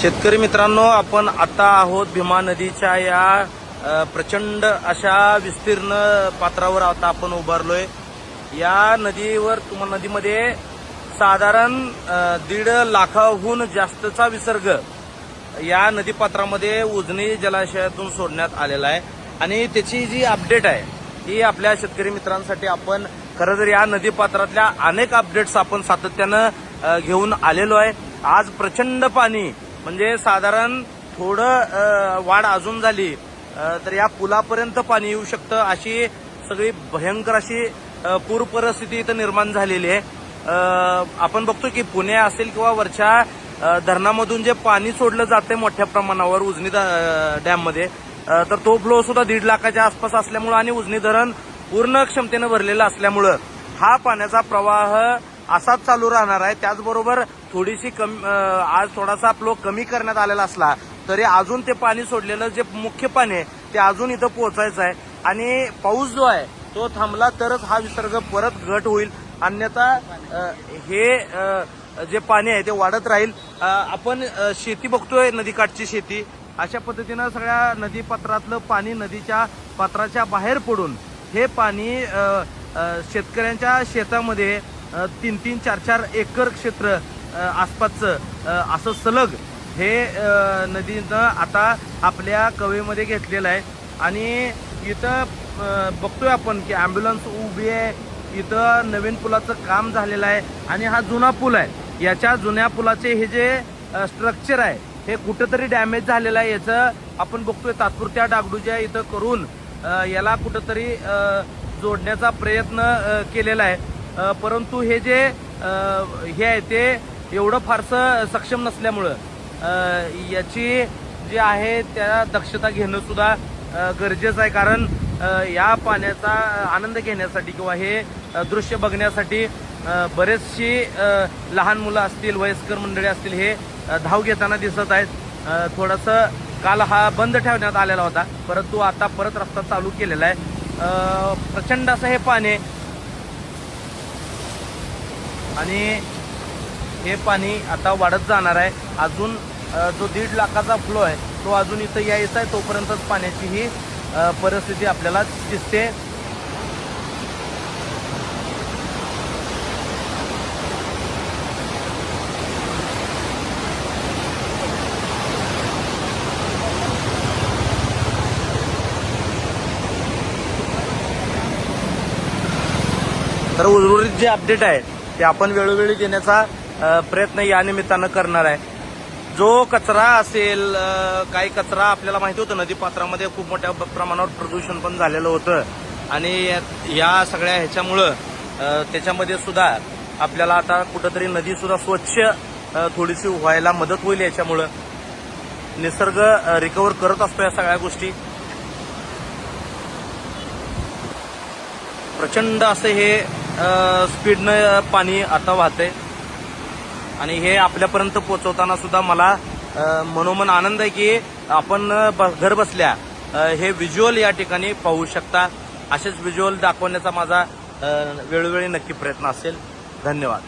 शेतकरी मित्रांनो आपण आता आहोत भीमा नदीच्या या प्रचंड अशा विस्तीर्ण पात्रावर आता आपण उभारलोय. या नदीवर तुम्हाला नदीमध्ये साधारण दीड लाखाहून जास्तचा विसर्ग या नदीपात्रामध्ये उजनी जलाशयातून सोडण्यात आलेला आहे. आणि त्याची जी अपडेट आहे ही आपल्या शेतकरी मित्रांसाठी आपण खरं तर या नदीपात्रातल्या अनेक अपडेट्स आपण सातत्यानं घेऊन आलेलो आहे. आज प्रचंड पाणी म्हणजे साधारण थोडं वाढ अजून झाली तर या पुलापर्यंत पाणी येऊ शकतं अशी सगळी भयंकर अशी पूर परिस्थिती इथं निर्माण झालेली आहे. आपण बघतो की पुणे असेल किंवा वरच्या धरणामधून जे पाणी सोडलं जाते मोठ्या प्रमाणावर उजनी डॅममध्ये तर तो फ्लो सुद्धा दीड लाखाच्या आसपास असल्यामुळं आणि उजनी धरण पूर्ण क्षमतेनं भरलेलं असल्यामुळं हा पाण्याचा प्रवाह असाच चालू राहणार आहे. त्याचबरोबर थोडीशी कमी आज थोडासा फ्लो कमी करण्यात आलेला असला तरी अजून ते पाणी सोडलेलं जे मुख्य पाणी आहे ते अजून इथं पोहोचायचं आहे. आणि पाऊस जो आहे तो थांबला तरच हा विसर्ग परत घट होईल. अन्यथा हे जे पाणी आहे ते वाढत राहील. आपण शेती बघतोय नदीकाठची शेती. अशा पद्धतीनं सगळ्या नदी पात्रातलं पाणी नदीच्या पात्राच्या बाहेर पडून हे पाणी शेतकऱ्यांच्या शेतामध्ये तीन तीन चार चार एकर क्षेत्र आसपासचं असं सलग हे नदीनं आता आपल्या कवेमध्ये घेतलेलं आहे. आणि इथं बघतोय आपण की ॲम्ब्युलन्स उभी आहे. इथं नवीन पुलाचं काम झालेलं आहे. आणि हा जुना पूल आहे. याच्या जुन्या पुलाचे हे जे स्ट्रक्चर आहे हे कुठंतरी डॅमेज झालेलं आहे. याचं आपण बघतोय तात्पुरत्या डागडुज्या इथं करून याला कुठंतरी जोडण्याचा प्रयत्न केलेला आहे. परंतु हे जे हे आहे ते एवढं फारसं सक्षम नसल्यामुळं याची जी आहे त्या दक्षता घेणं सुद्धा गरजेचं आहे. कारण या पाण्याचा आनंद घेण्यासाठी किंवा हे दृश्य बघण्यासाठी बरेचशी लहान मुलं असतील वयस्कर मंडळी असतील हे धाव घेताना दिसत आहेत. थोडंसं काल हा बंद ठेवण्यात आलेला होता. परंतु आता परत रस्ता चालू केलेला आहे. प्रचंड असं हे पाणी आहे. आणि हे पाणी आता वाढत जाणार आहे अजून जो दीड लाखाचा फ्लो आहे तो अजून इथं यायचा आहे तोपर्यंतच पाण्याची ही परिस्थिती आपल्याला दिसते तर उर्वरित जे अपडेट आहे ते आपण वेळोवेळी देण्याचा प्रयत्न या निमित्तानं करणार आहे. जो कचरा असेल काही कचरा आपल्याला माहिती होतं नदीपात्रामध्ये खूप मोठ्या प्रमाणावर प्रदूषण पण झालेलं होतं. आणि या सगळ्या ह्याच्यामुळं त्याच्यामध्ये सुद्धा आपल्याला आता कुठंतरी नदी सुद्धा स्वच्छ थोडीशी व्हायला मदत होईल याच्यामुळं. निसर्ग रिकवर करत असतो या सगळ्या गोष्टी. प्रचंड असं हे स्पीडनं पाणी आता वाहतंय. आणि हे आपल्यापर्यंत पोहोचवताना सुद्धा मला मनोमन आनंद आहे की आपण ब- घर बसल्या हे व्हिज्युअल या ठिकाणी पाहू शकता. असेच व्हिज्युअल दाखवण्याचा माझा वेळोवेळी नक्की प्रयत्न असेल. धन्यवाद.